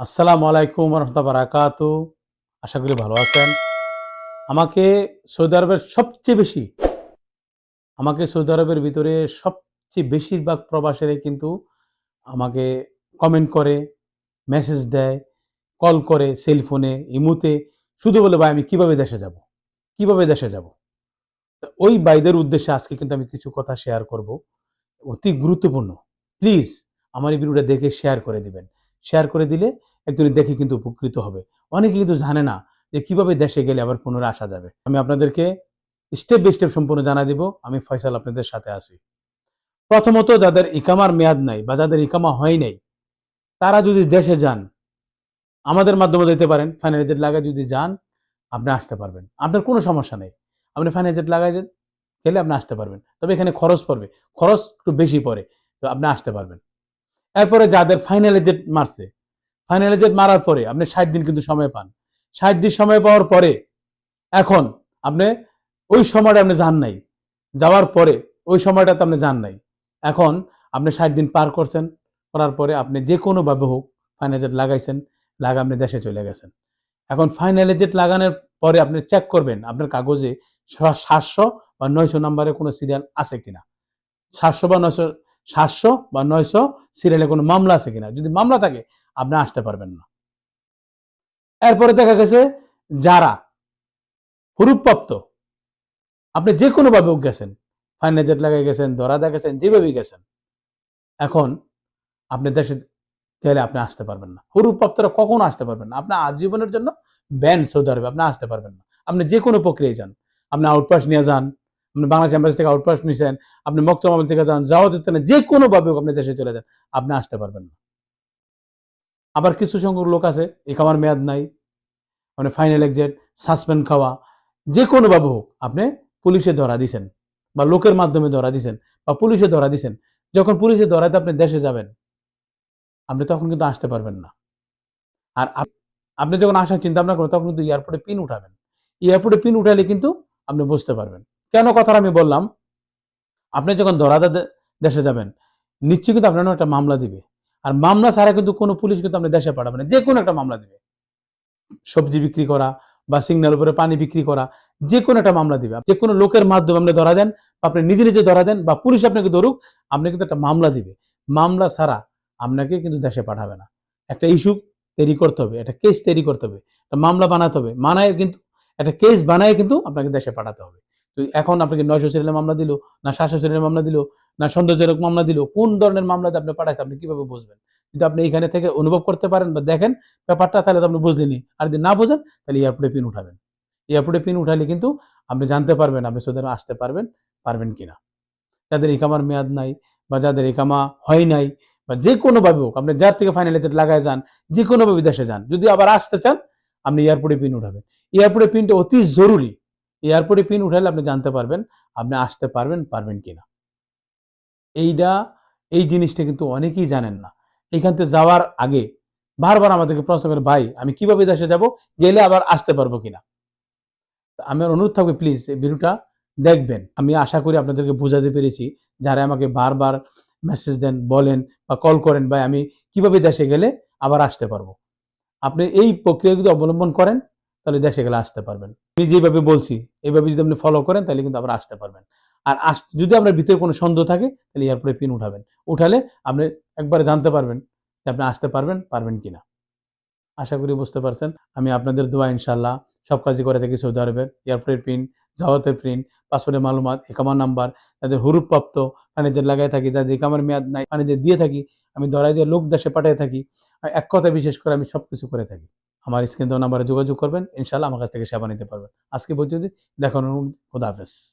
আসসালামু আলাইকুম রহমতুল্লাহ বারাকাতু। আশা করি ভালো আছেন। আমাকে সৌদি আরবের সবচেয়ে বেশি, আমাকে সৌদি আরবের ভিতরে সবচেয়ে বেশিরভাগ প্রবাসীরাই কিন্তু আমাকে কমেন্ট করে মেসেজ দেয় কল করে সেলফোনে ইমুতে, শুধু বলে, ভাই, আমি কীভাবে দেশে যাব? কীভাবে দেশে যাব? ওই বাইদের উদ্দেশ্যে আজকে কিন্তু আমি কিছু কথা শেয়ার করব। অতি গুরুত্বপূর্ণ। প্লিজ আমার এই ভিডিওটা দেখে শেয়ার করে দিবেন। শেয়ার করে দিলে একজনই দেখে কিন্তু উপকৃত হবে। অনেকে কিন্তু জানে না যে কীভাবে দেশে গেলে আবার পুনরায় আসা যাবে। আমি আপনাদেরকে স্টেপ বাই স্টেপ সম্পূর্ণ জানা দিব। আমি ফয়সাল আপনাদের সাথে আছি। প্রথমত যাদের ইকামার মেয়াদ নাই বা যাদের ইকামা হয় নাই, তারা যদি দেশে যান, আমাদের মাধ্যমে যেতে পারেন। ফাইনাল এজেন্ট লাগায় যদি যান, আপনি আসতে পারবেন। আপনার কোনো সমস্যা নেই। আপনি ফাইনাল এজেন্ট লাগায় গেলে আপনি আসতে পারবেন। তবে এখানে খরচ পড়বে। খরচ একটু বেশি পড়ে, তো আপনি আসতে পারবেন। এরপরে যাদের ফাইনাল এজেন্ট মারছে ফাইনাল এজেন্ট মারার পরে আপনি ষাট দিন কিন্তু সময় পান। ষাট দিন সময় পাওয়ার পরে এখন আপনি ওই সময়টা আপনি যান নাই। যাওয়ার পরে ওই সময়টাতে আপনি যান নাই। এখন আপনি ষাট দিন পার করছেন, করার পরে আপনি যে কোনোভাবে হোক ফাইনাল এজেন্ট লাগাইছেন লাগা আপনি দেশে চলে গেছেন। এখন ফাইনাল এজেন্ট লাগানোর পরে আপনি চেক করবেন আপনার কাগজে সাতশো বা নয়শো নাম্বারে কোনো সিরিয়াল আছে কিনা। সাতশো বা নয়শো সাতশো বা নয়শো সিরিয়ালে কোনো মামলা আছে কিনা। যদি মামলা থাকে আপনি আসতে পারবেন না। এরপরে দেখা গেছে যারা হুরুপ্রাপ্ত, আপনি যে কোনোভাবে গেছেন ফাইনাল জেট লাগাই গেছেন, ধরা দেখেছেন যেভাবেই গেছেন, এখন আপনি দেশে গেলে আপনি আসতে পারবেন না। হুরুপ্রাপ্তরা কখনো আসতে পারবেন না। আপনি আজীবনের জন্য ব্যান সৌদি আরবে আপনি আসতে পারবেন না। আপনি যে কোনো প্রক্রিয়ায় যান, আপনি আউটপাস নিয়ে যান, আপনি বাংলাদেশ এম্বাসি থেকে আউটপাস নিয়েছেন আপনি মক্তমাল থেকে যান, যাওয়া যেতে যে কোনোভাবে আপনি দেশে চলে যান, আপনি আসতে পারবেন না। আবার কিছু সংখ্যক লোক আছে একামার মেয়াদ নাই মানে ফাইনাল এক্সেট সাসপেন্ড খাওয়া, যে কোনোভাবে হোক, আপনি পুলিশে ধরা দিছেন বা লোকের মাধ্যমে ধরা দিছেন বা পুলিশে ধরা দিছেন। যখন পুলিশে ধরাতে আপনি দেশে যাবেন, আপনি তখন কিন্তু আসতে পারবেন না। আর আপনি যখন আসার চিন্তা ভাবনা করেন, তখন কিন্তু এয়ারপোর্টে পিন উঠাবেন। এয়ারপোর্টে পিন উঠালে কিন্তু আপনি বুঝতে পারবেন। কেন কথাটা আমি বললাম? আপনি যখন ধরাতে দেশে যাবেন, নিশ্চয়ই কিন্তু আপনার একটা মামলা দিবে। আর মামলা ছাড়া কিন্তু কোনো পুলিশ কিন্তু আপনি দেশে পাঠাবে না। যে কোনো একটা মামলা দিবে। সবজি বিক্রি করা বা সিগন্যাল উপরে পানি বিক্রি করা যে কোনো একটা মামলা দিবে। যে কোনো লোকের মাধ্যমে আপনি ধরা দেন বা আপনি নিজে নিজে ধরা দেন বা পুলিশ আপনাকে ধরুক, আপনি কিন্তু একটা মামলা দিবে। মামলা ছাড়া আপনাকে কিন্তু দেশে পাঠাবে না। একটা ইস্যু তৈরি করতে হবে, একটা কেস তৈরি করতে হবে, একটা মামলা বানাতে হবে। মানায় কিন্তু, একটা কেস বানায় কিন্তু আপনাকে দেশে পাঠাতে হবে। তো এখন আপনাকে নয়শো সিরিয়ালের মামলা দিল, না সাতশো সিরিয়ালের মামলা দিল, না সৌন্দর্যজনক মামলা দিল, কোন ধরনের মামলাতে আপনি পাঠাইছে আপনি কীভাবে বুঝবেন? কিন্তু আপনি এখানে থেকে অনুভব করতে পারেন বা দেখেন, ব্যাপারটা তাহলে তো আপনি বুঝলেনি আর যদি না বোঝেন, তাহলে এয়ারপোর্টে পিন উঠাবেন। এয়ারপোর্টে পিন উঠালে কিন্তু আপনি জানতে পারবেন, আপনি সৌদি আসতে পারবেন পারবেন কিনা। যাদের ইকামার মেয়াদ নাই বা যাদের ইকামা হয় নাই বা যে কোনোভাবে হোক, আপনি যার থেকে ফাইনাল এজেন্ট লাগায় যান, যে কোনোভাবে বিদেশে যান, যদি আবার আসতে চান, আপনি এয়ারপোর্টে পিন উঠাবেন। এয়ারপোর্টে পিনটা অতি জরুরি। এয়ারপোর্টে পিন উঠালে আপনি জানতে পারবেন আপনি আসতে পারবেন পারবেন কিনা। এইটা এই জিনিসটা কিন্তু অনেকেই জানেন না। এখান থেকে যাওয়ার আগে বারবার আমাদেরকে প্রশ্ন করে, ভাই, আমি কীভাবে দেশে যাব? গেলে আবার আসতে পারব কিনা? তা আমার অনুরোধ থাকবে, প্লিজ, এই ভিডিওটা দেখবেন। আমি আশা করি আপনাদেরকে বোঝাতে পেরেছি, যারা আমাকে বারবার মেসেজ দেন, বলেন বা কল করেন, ভাই, আমি কীভাবে দেশে গেলে আবার আসতে পারব? আপনি এই প্রক্রিয়া যদি অবলম্বন করেন তাহলে দেশে গেলে আসতে পারবেন। আমি যেভাবে বলছি এইভাবে যদি আপনি ফলো করেন, তাহলে কিন্তু আবার আসতে পারবেন। আর আস, যদি আপনার ভিতরে কোনো সন্দেহ থাকে, তাহলে এয়ারপোর্টে পিন উঠাবেন। উঠালে আপনি একবারে জানতে পারবেন যে আপনি আসতে পারবেন পারবেন কিনা। আশা করি বুঝতে পারছেন। আমি আপনাদের দোয়া ইনশাল্লাহ সব কাজই করে থাকি সৌদি আরবের। এয়ারপোর্টের প্রিন্ট জাওয়াতের প্রিন্ট পাসপোর্টের মালুমাত একামার নাম্বার, যাদের হুরুপ্রাপ্ত যে লাগাই থাকি, যাদের একামার মেয়াদ নাই যে দিয়ে থাকি, আমি ধরাই দিয়ে লোক দেশে পাঠিয়ে থাকি। এক কথা বিশেষ করে আমি সব কিছু করে থাকি। আমার স্ক্রিন দেওয়া নাম্বারে যোগাযোগ করবেন ইনশাল্লাহ আমার কাছ থেকে সেবা নিতে পারবেন। আজকে পর্যন্ত দেখানোর খোদা হাফেজ।